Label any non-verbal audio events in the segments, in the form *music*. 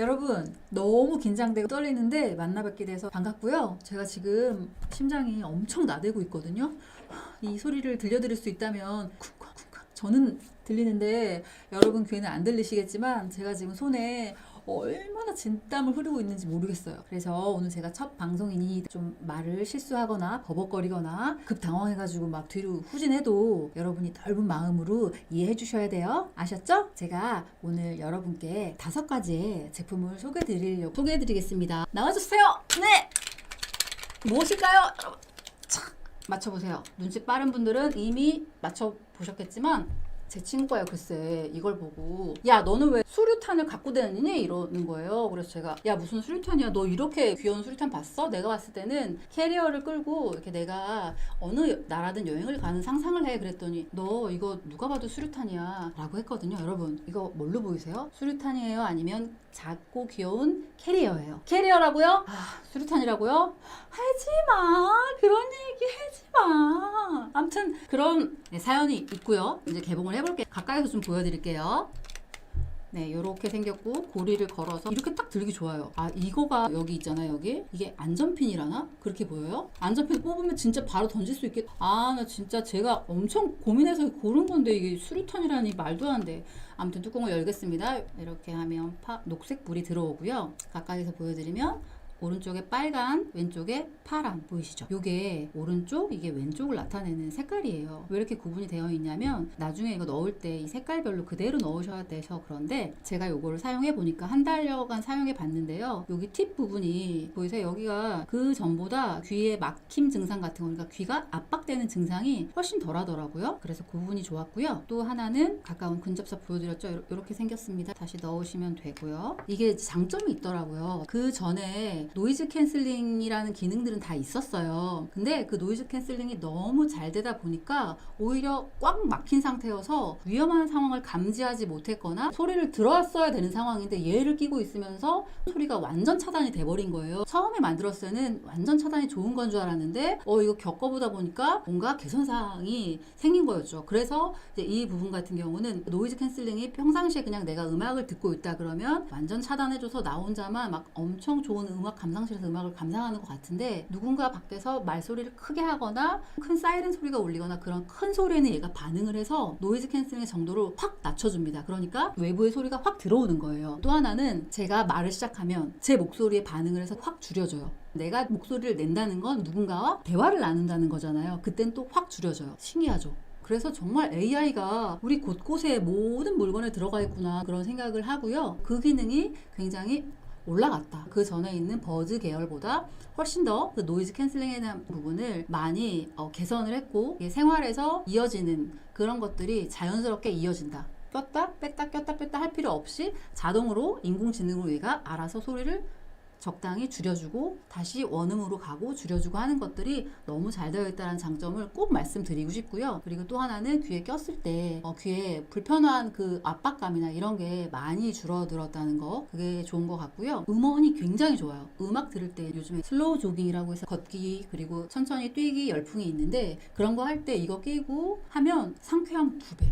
여러분 너무 긴장되고 떨리는데 만나 뵙게 돼서 반갑고요. 제가 지금 심장이 엄청 나대고 있거든요. 이 소리를 들려드릴 수 있다면 쿵쾅쿵쾅 저는 들리는데 여러분 귀에는 안 들리시겠지만 제가 지금 손에 얼마나 진땀을 흐르고 있는지 모르겠어요. 그래서 오늘 제가 첫 방송이니 좀 말을 실수하거나 버벅거리거나 급 당황해가지고 막 뒤로 후진해도 여러분이 넓은 마음으로 이해해 주셔야 돼요. 아셨죠? 제가 오늘 여러분께 다섯 가지의 제품을 소개해 드리려고 소개해 드리겠습니다. 나와주세요! 네! 무엇일까요? 여러분, 자, 맞춰보세요. 눈치 빠른 분들은 이미 맞춰보셨겠지만 제 친구가요 글쎄. 이걸 보고 야 너는 왜 수류탄을 갖고 다니니? 이러는 거예요. 그래서 제가 야 무슨 수류탄이야? 너 이렇게 귀여운 수류탄 봤어? 내가 봤을 때는 캐리어를 끌고 이렇게 내가 어느 나라든 여행을 가는 상상을 해 그랬더니 너 이거 누가 봐도 수류탄이야 라고 했거든요 여러분. 이거 뭘로 보이세요? 수류탄이에요? 아니면 작고 귀여운 캐리어예요? 캐리어라고요? 아 수류탄이라고요? 하지마. 그런 얘기 하지마. 아무튼 그런 네, 사연이 있고요. 이제 개봉을 해 볼게요 가까이서 좀 보여드릴게요 네, 이렇게 생겼고 고리를 걸어서 이렇게 딱 들기 좋아요. 아, 이거가 여기 있잖아요, 여기. 이게 안전핀이라나? 그렇게 보여요? 안전핀 뽑으면 진짜 바로 던질 수 있겠. 아, 나 진짜 제가 엄청 고민해서 고른 건데 이게 수류탄이라니 말도 안 돼. 아무튼 뚜껑을 열겠습니다. 이렇게 하면 파, 녹색 불이 들어오고요. 가까이서 보여드리면 오른쪽에 빨간, 왼쪽에 파란 보이시죠? 요게 오른쪽, 이게 왼쪽을 나타내는 색깔이에요. 왜 이렇게 구분이 되어 있냐면 나중에 이거 넣을 때 이 색깔별로 그대로 넣으셔야 돼서 그런데 제가 요거를 사용해 보니까 한 달여간 사용해 봤는데요. 여기 팁 부분이 보이세요? 여기가 그 전보다 귀에 막힘 증상 같은 거, 그러니까 귀가 압박되는 증상이 훨씬 덜 하더라고요. 그래서 그 부분이 좋았고요. 또 하나는 가까운 근접사 보여드렸죠? 이렇게 생겼습니다. 다시 넣으시면 되고요. 이게 장점이 있더라고요. 그 전에 노이즈 캔슬링이라는 기능들은 다 있었어요. 근데 그 노이즈 캔슬링이 너무 잘 되다 보니까 오히려 꽉 막힌 상태여서 위험한 상황을 감지하지 못했거나 소리를 들었어야 되는 상황인데 얘를 끼고 있으면서 소리가 완전 차단이 돼버린 거예요. 처음에 만들었을 때는 완전 차단이 좋은 건 줄 알았는데 어 이거 겪어보다 보니까 뭔가 개선사항이 생긴 거였죠. 그래서 이제 이 부분 같은 경우는 노이즈 캔슬링이 평상시에 그냥 내가 음악을 듣고 있다 그러면 완전 차단해줘서 나 혼자만 막 엄청 좋은 음악 감상실에서 음악을 감상하는 것 같은데 누군가 밖에서 말소리를 크게 하거나 큰 사이렌 소리가 울리거나 그런 큰 소리에는 얘가 반응을 해서 노이즈 캔슬링의 정도를 확 낮춰줍니다. 그러니까 외부의 소리가 확 들어오는 거예요. 또 하나는 제가 말을 시작하면 제 목소리에 반응을 해서 확 줄여줘요. 내가 목소리를 낸다는 건 누군가와 대화를 나눈다는 거잖아요. 그땐 또 확 줄여줘요. 신기하죠? 그래서 정말 AI가 우리 곳곳에 모든 물건에 들어가 있구나 그런 생각을 하고요. 그 기능이 굉장히 올라갔다. 그 전에 있는 버즈 계열보다 훨씬 더 그 노이즈 캔슬링에 대한 부분을 많이 어, 개선을 했고 생활에서 이어지는 그런 것들이 자연스럽게 이어진다. 꼈다 뺐다 꼈다 뺐다 할 필요 없이 자동으로 인공지능으로 얘가 알아서 소리를 적당히 줄여주고 다시 원음으로 가고 줄여주고 하는 것들이 너무 잘 되어 있다는 장점을 꼭 말씀드리고 싶고요. 그리고 또 하나는 귀에 꼈을 때 어, 귀에 불편한 그 압박감이나 이런 게 많이 줄어들었다는 거 그게 좋은 것 같고요. 음원이 굉장히 좋아요. 음악 들을 때 요즘에 슬로우 조깅이라고 해서 걷기 그리고 천천히 뛰기 열풍이 있는데 그런 거 할 때 이거 끼고 하면 상쾌함 두 배.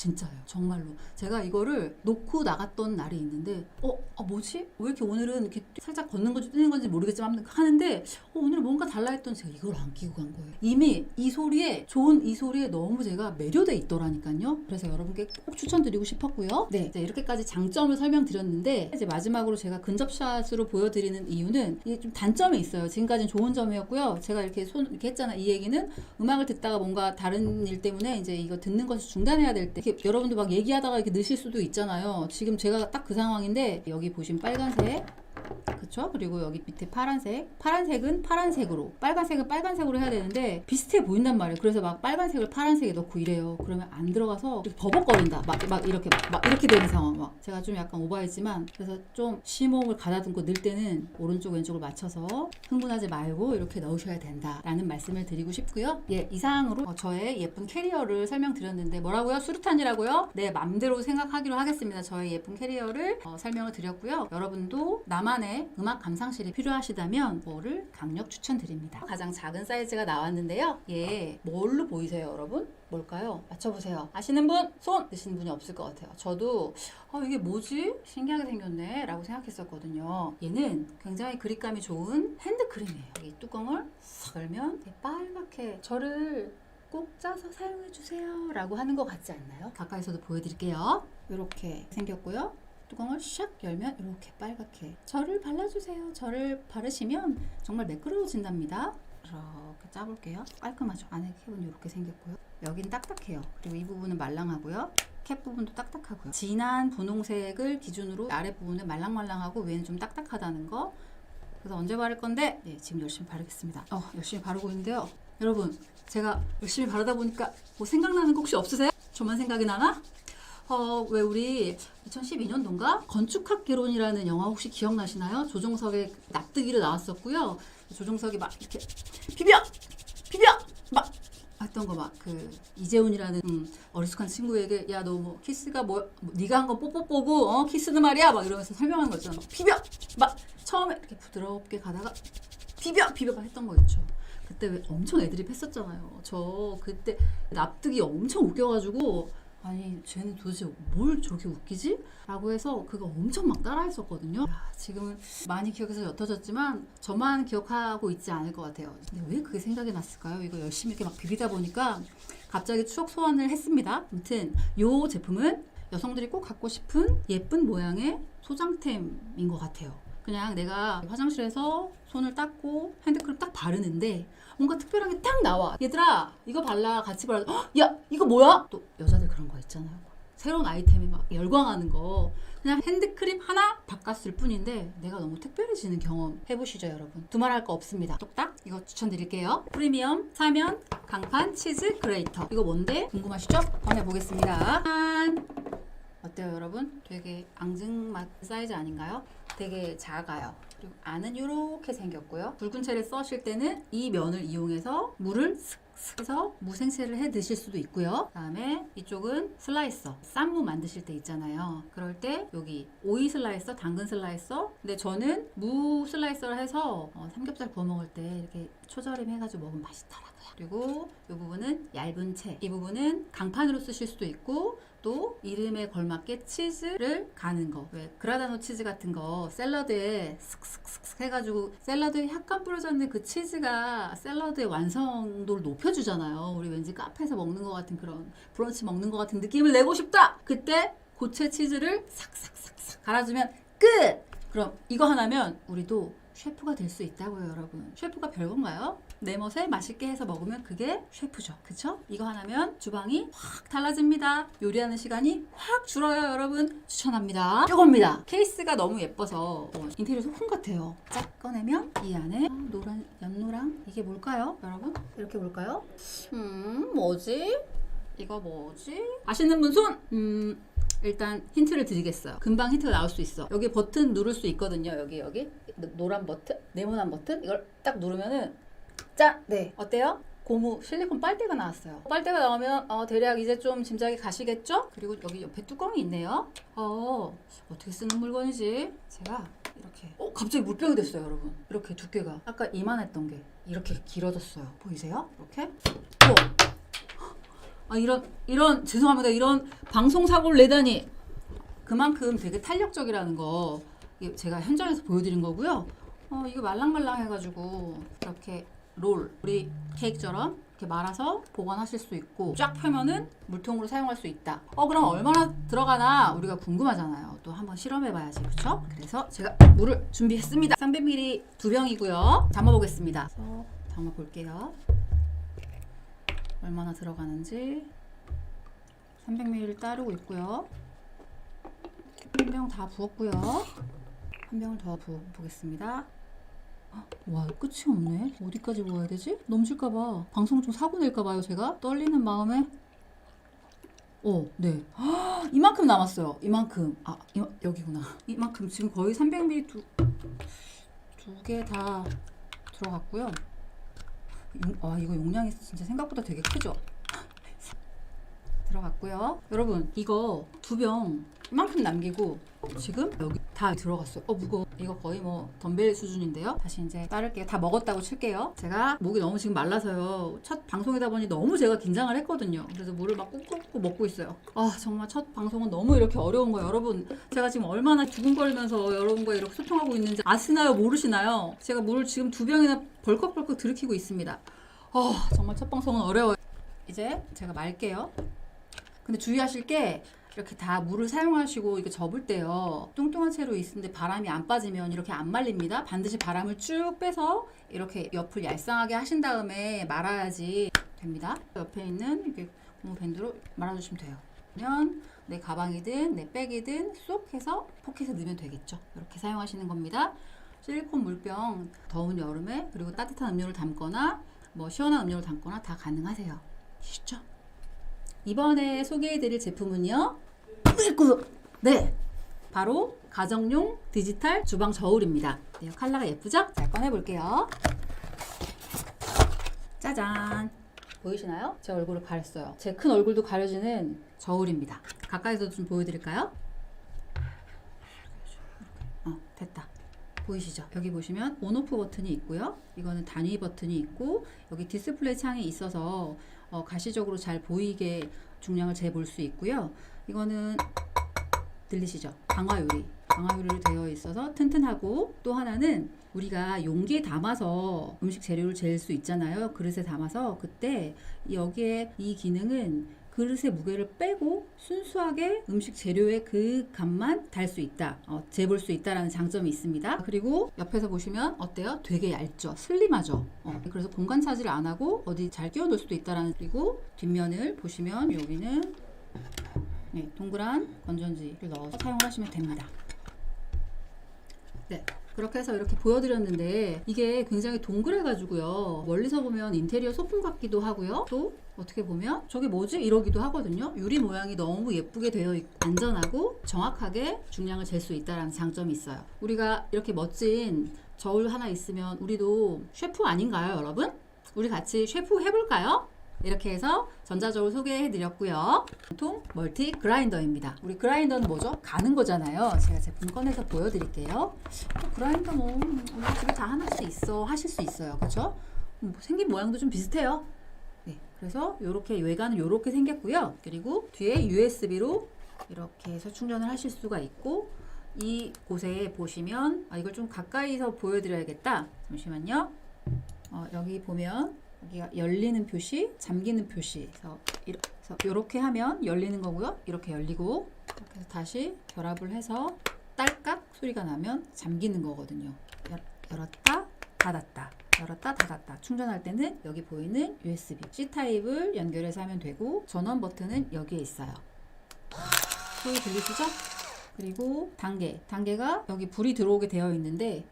진짜요. 정말로. 제가 이거를 놓고 나갔던 날이 있는데, 어, 아, 뭐지? 왜 이렇게 오늘은 이렇게 살짝 걷는 건지 뛰는 건지 모르겠지만 하는데, 어, 오늘 뭔가 달라 했더니 제가 이걸 안 끼고 간 거예요. 이미 이 소리에, 좋은 이 소리에 너무 제가 매료돼 있더라니까요. 그래서 여러분께 꼭 추천드리고 싶었고요. 네. 이제 이렇게까지 장점을 설명드렸는데, 이제 마지막으로 제가 근접샷으로 보여드리는 이유는 이게 좀 단점이 있어요. 지금까지는 좋은 점이었고요. 제가 이렇게 손, 이렇게 했잖아. 이 얘기는 음악을 듣다가 뭔가 다른 일 때문에 이제 이거 듣는 것을 중단해야 될 때, 이렇게 여러분들 막 얘기하다가 이렇게 넣으실 수도 있잖아요. 지금 제가 딱 그 상황인데 여기 보시면 빨간색 그쵸? 그리고 여기 밑에 파란색. 파란색은 파란색으로, 빨간색은 빨간색으로 해야 되는데 비슷해 보인단 말이에요. 그래서 막 빨간색을 파란색에 넣고 이래요. 그러면 안 들어가서 버벅거린다. 막, 막 이렇게 막, 막 이렇게 되는 상황. 막 제가 좀 약간 오버했지만 그래서 좀 심호흡을 가다듬고 넣을 때는 오른쪽 왼쪽을 맞춰서 흥분하지 말고 이렇게 넣으셔야 된다라는 말씀을 드리고 싶고요. 예, 이상으로 어, 저의 예쁜 캐리어를 설명드렸는데 뭐라고요? 수류탄이라고요? 네, 맘대로 생각하기로 하겠습니다. 저의 예쁜 캐리어를 어, 설명을 드렸고요. 여러분도 나만 의 음악 감상실이 필요하시다면 뭐를 강력 추천드립니다. 가장 작은 사이즈가 나왔는데요. 얘 뭘로 보이세요, 여러분? 뭘까요? 맞춰보세요. 아시는 분? 손! 드시는 분이 없을 것 같아요. 저도 아, 이게 뭐지? 신기하게 생겼네 라고 생각했었거든요. 얘는 굉장히 그립감이 좋은 핸드크림이에요. 이 뚜껑을 싹 열면 빨갛게 저를 꼭 짜서 사용해 주세요 라고 하는 것 같지 않나요? 가까이서도 보여드릴게요. 이렇게 생겼고요. 뚜껑을 샥 열면 이렇게 빨갛게 저를 발라주세요. 저를 바르시면 정말 매끄러워진답니다. 이렇게 짜볼게요. 깔끔하죠? 안에 캡은 이렇게 생겼고요. 여긴 딱딱해요. 그리고 이 부분은 말랑하고요. 캡 부분도 딱딱하고요. 진한 분홍색을 기준으로 아랫부분은 말랑말랑하고 위에는 좀 딱딱하다는 거. 그래서 언제 바를 건데? 네, 지금 열심히 바르겠습니다. 어, 열심히 바르고 있는데요. 여러분, 제가 열심히 바르다 보니까 뭐 생각나는 거 혹시 없으세요? 저만 생각이 나나? 어, 왜 우리 2012년도인가? 건축학 개론이라는 영화 혹시 기억나시나요? 조종석의 납득이로 나왔었고요. 조종석이 막 이렇게 비벼! 비벼! 막 했던 거 막 그 이재훈이라는 음, 어리숙한 친구에게 야 너 뭐 키스가 뭐, 뭐 네가 한 건 뽀뽀뽀고 어 키스는 말이야 막 이러면서 설명하는 거 있잖아 막 비벼 막 처음에 이렇게 부드럽게 가다가 비벼 비벼 막 했던 거 있죠 그때 왜 엄청 애들이 했었잖아요 저 그때 납득이 엄청 웃겨가지고 아니 쟤는 도대체 뭘 저렇게 웃기지? 라고 해서 그거 엄청 막 따라했었거든요 야, 지금은 많이 기억해서 옅어졌지만 저만 기억하고 있지 않을 것 같아요 근데 왜 그게 생각이 났을까요? 이거 열심히 이렇게 막 비비다 보니까 갑자기 추억 소환을 했습니다 아무튼 이 제품은 여성들이 꼭 갖고 싶은 예쁜 모양의 소장템인 것 같아요 그냥 내가 화장실에서 손을 닦고 핸드크림 딱 바르는데 뭔가 특별한 게 딱 나와. 얘들아, 이거 발라. 같이 발라. 헉, 야, 이거 뭐야? 또 여자들 그런 거 있잖아요. 새로운 아이템에 막 열광하는 거. 그냥 핸드크림 하나 바꿨을 뿐인데 내가 너무 특별해지는 경험 해보시죠, 여러분. 두말할 거 없습니다. 뚝딱 이거 추천드릴게요. 프리미엄 사면 강판 치즈 그레이터. 이거 뭔데? 궁금하시죠? 꺼내보겠습니다. 짠! 어때요, 여러분? 되게 앙증맛 사이즈 아닌가요? 되게 작아요. 그리고 안은 이렇게 생겼고요. 붉은 채를 써실 때는 이 면을 이용해서 물을 슥슥 해서 무생채를 해 드실 수도 있고요. 그다음에 이쪽은 슬라이서. 쌈무 만드실 때 있잖아요. 그럴 때 여기 오이 슬라이서, 당근 슬라이서. 근데 저는 무 슬라이서를 해서 어, 삼겹살 구워 먹을 때 이렇게 초절임 해가지고 먹으면 맛있더라고요. 그리고 이 부분은 얇은 채. 이 부분은 강판으로 쓰실 수도 있고 또 이름에 걸맞게 치즈를 가는 거. 왜 그라다노 치즈 같은 거 샐러드에 슥슥슥슥 해가지고 샐러드에 약간 뿌려져 있는 그 치즈가 샐러드의 완성도를 높여주잖아요. 우리 왠지 카페에서 먹는 것 같은 그런 브런치 먹는 것 같은 느낌을 내고 싶다. 그때 고체 치즈를 싹싹싹싹 갈아주면 끝. 그럼 이거 하나면 우리도 셰프가 될 수 있다고요, 여러분. 셰프가 별건가요? 내 멋에 맛있게 해서 먹으면 그게 셰프죠. 그쵸? 이거 하나면 주방이 확 달라집니다. 요리하는 시간이 확 줄어요, 여러분. 추천합니다. 이겁니다. 케이스가 너무 예뻐서 어, 인테리어 소품 같아요. 쫙 꺼내면 이 안에 노란, 연노랑 이게 뭘까요, 여러분? 이렇게 볼까요? 음, 뭐지? 이거 뭐지? 아시는 분 손! 음, 일단 힌트를 드리겠어요. 금방 힌트가 나올 수 있어. 여기 버튼 누를 수 있거든요. 여기 여기 노- 노란 버튼, 네모난 버튼 이걸 딱 누르면은 짠! 네 어때요? 고무 실리콘 빨대가 나왔어요. 빨대가 나오면 어, 대략 이제 좀 짐작이 가시겠죠? 그리고 여기 옆에 뚜껑이 있네요. 어 어떻게 쓰는 물건이지? 제가 이렇게 어 갑자기 물병이 됐어요, 여러분. 이렇게 두께가 아까 이만했던 게 이렇게 길어졌어요. 보이세요? 이렇게. 어. 아 이런 이런 죄송합니다 이런 방송 사고를 내다니 그만큼 되게 탄력적이라는 거 제가 현장에서 보여드린 거고요. 어 이거 말랑말랑 해가지고 이렇게 롤 우리 케이크처럼 이렇게 말아서 보관하실 수 있고 쫙 펴면은 물통으로 사용할 수 있다. 어 그럼 얼마나 들어가나 우리가 궁금하잖아요. 또 한번 실험해봐야지 그렇죠? 그래서 제가 물을 준비했습니다. 300ml 두 병이고요. 담아보겠습니다. 담아볼게요. 얼마나 들어가는지 300ml 따르고 있고요. 한 병 다 부었고요. 한 병을 더 부어 보겠습니다. 와 끝이 없네. 어디까지 부어야 되지? 넘칠까봐 방송 좀 사고 낼까봐요 제가 떨리는 마음에. 어, 네. 이만큼 남았어요. 이만큼. 아, 이, 여기구나. 이만큼 지금 거의 300ml 두두개다 들어갔고요. 용, 아 이거 용량이 진짜 생각보다 되게 크죠? *laughs* 들어갔고요. 여러분 이거 두 병 이만큼 남기고 지금 여기 다 들어갔어요. 어 무거워. 이거 거의 뭐 덤벨 수준인데요. 다시 이제 따를게요. 다 먹었다고 칠게요. 제가 목이 너무 지금 말라서요. 첫 방송이다 보니 너무 제가 긴장을 했거든요. 그래서 물을 막 꾹꾹꾹 먹고 있어요. 아 정말 첫 방송은 너무 이렇게 어려운 거예요. 여러분 제가 지금 얼마나 두근거리면서 여러분과 이렇게 소통하고 있는지 아시나요? 모르시나요? 제가 물을 지금 두 병이나 벌컥벌컥 들이키고 있습니다. 아 정말 첫 방송은 어려워요. 이제 제가 말게요. 근데 주의하실 게 이렇게 다 물을 사용하시고 이게 접을 때요. 뚱뚱한 채로 있는데 바람이 안 빠지면 이렇게 안 말립니다. 반드시 바람을 쭉 빼서 이렇게 옆을 얄쌍하게 하신 다음에 말아야지 됩니다. 옆에 있는 이렇게 고무 밴드로 말아주시면 돼요. 그러면 내 가방이든 내 백이든 쏙 해서 포켓에 넣으면 되겠죠. 이렇게 사용하시는 겁니다. 실리콘 물병 더운 여름에 그리고 따뜻한 음료를 담거나 뭐 시원한 음료를 담거나 다 가능하세요. 쉽죠? 이번에 소개해드릴 제품은요. 네, 바로 가정용 디지털 주방 저울입니다. 네, 컬러가 예쁘죠? 자, 꺼내볼게요. 짜잔. 보이시나요? 제 얼굴을 가렸어요. 제 큰 얼굴도 가려지는 저울입니다. 가까이서 좀 보여드릴까요? 어, 됐다. 보이시죠? 여기 보시면 온오프 버튼이 있고요. 이거는 단위 버튼이 있고 여기 디스플레이 창이 있어서 어, 가시적으로 잘 보이게 중량을 재볼 수 있고요. 이거는 들리시죠? 강화유리. 강화유리로 되어 있어서 튼튼하고 또 하나는 우리가 용기에 담아서 음식 재료를 잴수 있잖아요. 그릇에 담아서 그때 여기에 이 기능은 그릇의 무게를 빼고 순수하게 음식 재료의 그 값만 달 수 있다. 어, 재볼 수 있다라는 장점이 있습니다. 그리고 옆에서 보시면 어때요? 되게 얇죠? 슬림하죠? 어, 그래서 공간 차지를 안 하고 어디 잘 끼워 넣을 수도 있다라는 그리고 뒷면을 보시면 여기는 네, 동그란 건전지를 넣어서 사용을 하시면 됩니다. 네. 그렇게 해서 이렇게 보여드렸는데 이게 굉장히 동그래가지고요 멀리서 보면 인테리어 소품 같기도 하고요 또 어떻게 보면 저게 뭐지 이러기도 하거든요 유리 모양이 너무 예쁘게 되어 있고 안전하고 정확하게 중량을 잴 수 있다는 장점이 있어요 우리가 이렇게 멋진 저울 하나 있으면 우리도 셰프 아닌가요 여러분? 우리 같이 셰프 해볼까요? 이렇게 해서 전자저울 소개해 드렸고요. 보통 멀티 그라인더입니다. 우리 그라인더는 뭐죠? 가는 거잖아요. 제가 제품 꺼내서 보여 드릴게요. 어, 그라인더 뭐 우리 집에 다 하나씩 있어 하실 수 있어요. 그렇죠? 음, 생긴 모양도 좀 비슷해요. 네. 그래서 요렇게 외관은 요렇게 생겼고요. 그리고 뒤에 USB로 이렇게 해서 충전을 하실 수가 있고 이 곳에 보시면 아 이걸 좀 가까이서 보여 드려야겠다. 잠시만요. 어, 여기 보면 여기가 열리는 표시, 잠기는 표시. 그래서 이렇게 하면 열리는 거고요. 이렇게 열리고 이렇게 다시 결합을 해서 딸깍 소리가 나면 잠기는 거거든요. 열, 열었다, 닫았다. 열었다 닫았다 충전할 때는 여기 보이는 USB C 타입을 연결해서 하면 되고 전원 버튼은 여기에 있어요 소리 들리시죠? 그리고 단계 단계가 여기 불이 들어오게 되어 있는데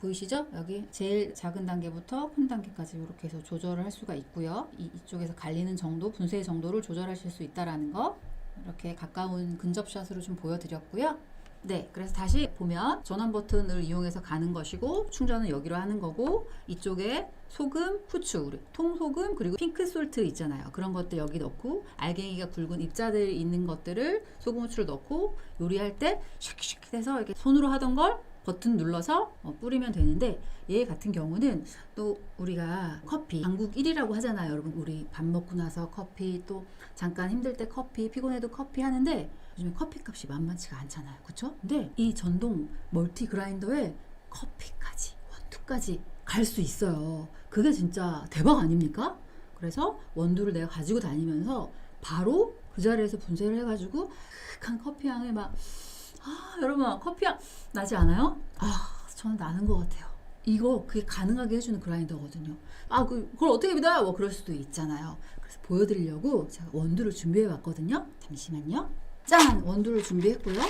보이시죠? 여기 제일 작은 단계부터 큰 단계까지 이렇게 해서 조절을 할 수가 있고요. 이, 이쪽에서 갈리는 정도, 분쇄 정도를 조절하실 수 있다라는 거 이렇게 가까운 근접샷으로 좀 보여드렸고요. 네, 그래서 다시 보면 전원 버튼을 이용해서 가는 것이고 충전은 여기로 하는 거고 이쪽에 소금, 후추, 통소금 그리고 핑크 솔트 있잖아요. 그런 것들 여기 넣고 알갱이가 굵은 입자들 있는 것들을 소금, 후추를 넣고 요리할 때 샥샥 해서 이렇게 손으로 하던 걸 버튼 눌러서 어, 뿌리면 되는데 얘 같은 경우는 또 우리가 커피 한국 1위라고 하잖아요 여러분 우리 밥 먹고 나서 커피 또 잠깐 힘들 때 커피 피곤해도 커피 하는데 요즘에 커피 값이 만만치가 않잖아요 그쵸? 근데 이 전동 멀티 그라인더에 커피까지 원두까지 갈 수 있어요 그게 진짜 대박 아닙니까? 그래서 원두를 내가 가지고 다니면서 바로 그 자리에서 분쇄를 해가지고 한 커피 향을 막 아, 여러분 커피향 나지 않아요? 아, 저는 나는 것 같아요. 이거 그게 가능하게 해주는 그라인더거든요. 아, 그, 그걸 어떻게 믿어요? 뭐 그럴 수도 있잖아요. 그래서 보여드리려고 제가 원두를 준비해 왔거든요. 잠시만요. 짠! 원두를 준비했고요.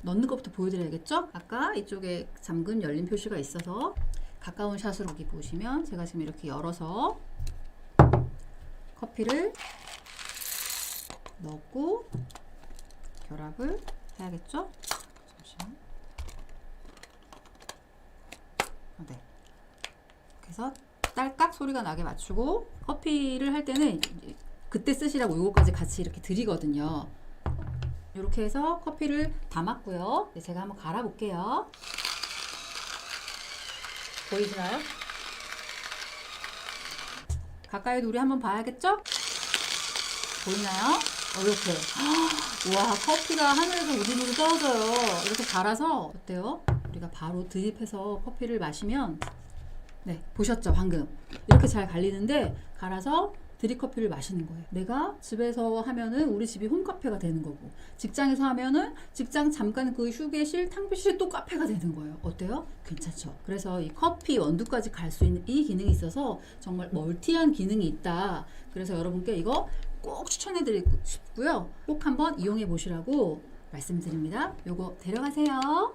넣는 것부터 보여드려야겠죠? 아까 이쪽에 잠근 열린 표시가 있어서 가까운 샷으로 여기 보시면 제가 지금 이렇게 열어서 커피를 넣고 결합을 해야겠죠? 잠시만. 어, 네. 그래서 딸깍 소리가 나게 맞추고 커피를 할 때는 그때 쓰시라고 요거까지 같이 이렇게 드리거든요. 이렇게 해서 커피를 담았고요. 네, 제가 한번 갈아볼게요. 보이시나요? 가까이도 우리 한번 봐야겠죠? 보이나요? 어, 이렇게. *gasps* 와, 커피가 하늘에서 우지우지 떨어져요. 이렇게 갈아서, 어때요? 우리가 바로 드립해서 커피를 마시면, 네, 보셨죠, 방금. 이렇게 잘 갈리는데, 갈아서 드립커피를 마시는 거예요. 내가 집에서 하면은 우리 집이 홈카페가 되는 거고, 직장에서 하면은 직장 잠깐 그 휴게실, 탕비실이 또 카페가 되는 거예요. 어때요? 괜찮죠? 그래서 이 커피 원두까지 갈 수 있는 이 기능이 있어서 정말 멀티한 기능이 있다. 그래서 여러분께 이거 꼭 추천해 드리고 싶고요. 꼭 한번 이용해 보시라고 말씀드립니다. 요거 데려가세요.